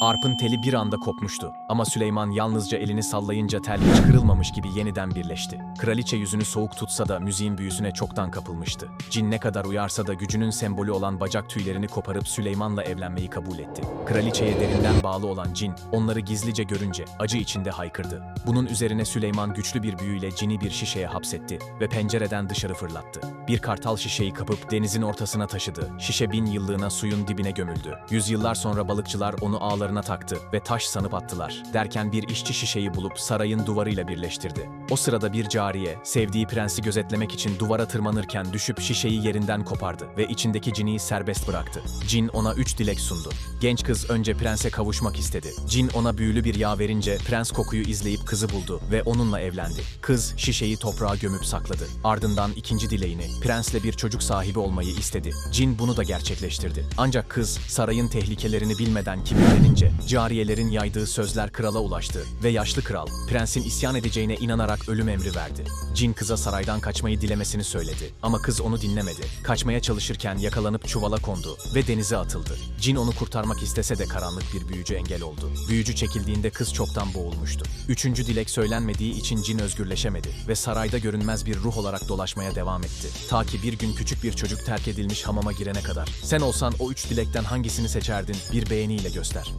Arp'ın teli bir anda kopmuştu ama Süleyman yalnızca elini sallayınca tel hiç kırılmamış gibi yeniden birleşti. Kraliçe yüzünü soğuk tutsa da müziğin büyüsüne çoktan kapılmıştı. Cin ne kadar uyarsa da gücünün sembolü olan bacak tüylerini koparıp Süleyman'la evlenmeyi kabul etti. Kraliçeye derinden bağlı olan cin onları gizlice görünce acı içinde haykırdı. Bunun üzerine Süleyman güçlü bir büyüyle cini bir şişeye hapsetti ve pencereden dışarı fırlattı. Bir kartal şişeyi kapıp denizin ortasına taşıdı. Şişe bin yıllığına suyun dibine gömüldü. Yüzyıllar sonra balıkçılar onu ağlarına taktı ve taş sanıp attılar. Derken bir işçi şişeyi bulup sarayın duvarıyla birleştirdi. O sırada bir cariye, sevdiği prensi gözetlemek için duvara tırmanırken düşüp şişeyi yerinden kopardı ve içindeki cini serbest bıraktı. Cin ona üç dilek sundu. Genç kız önce prense kavuşmak istedi. Cin ona büyülü bir yağ verince prens kokuyu izleyip kızı buldu ve onunla evlendi. Kız şişeyi toprağa gömüp sakladı. Ardından ikinci dileğini, prensle bir çocuk sahibi olmayı istedi. Cin bunu da gerçekleştirdi. Ancak kız sarayın tehlikelerini bilmeden kibirlenince cariyelerin yaydığı sözler krala ulaştı ve yaşlı kral prensin isyan edeceğine inanarak ölüm emri verdi. Cin kıza saraydan kaçmayı dilemesini söyledi ama kız onu dinlemedi. Kaçmaya çalışırken yakalanıp çuvala kondu ve denize atıldı. Cin onu kurtarmak istese de karanlık bir büyücü engel oldu. Büyücü çekildiğinde kız çoktan boğulmuştu. Üçüncü dilek söylenmediği için cin özgürleşemedi ve sarayda görünmez bir ruh olarak dolaşmaya devam etti. Ta ki bir gün küçük bir çocuk terk edilmiş hamama girene kadar. Sen olsan o üç dilekten hangisini seçerdin bir beğeniyle göster.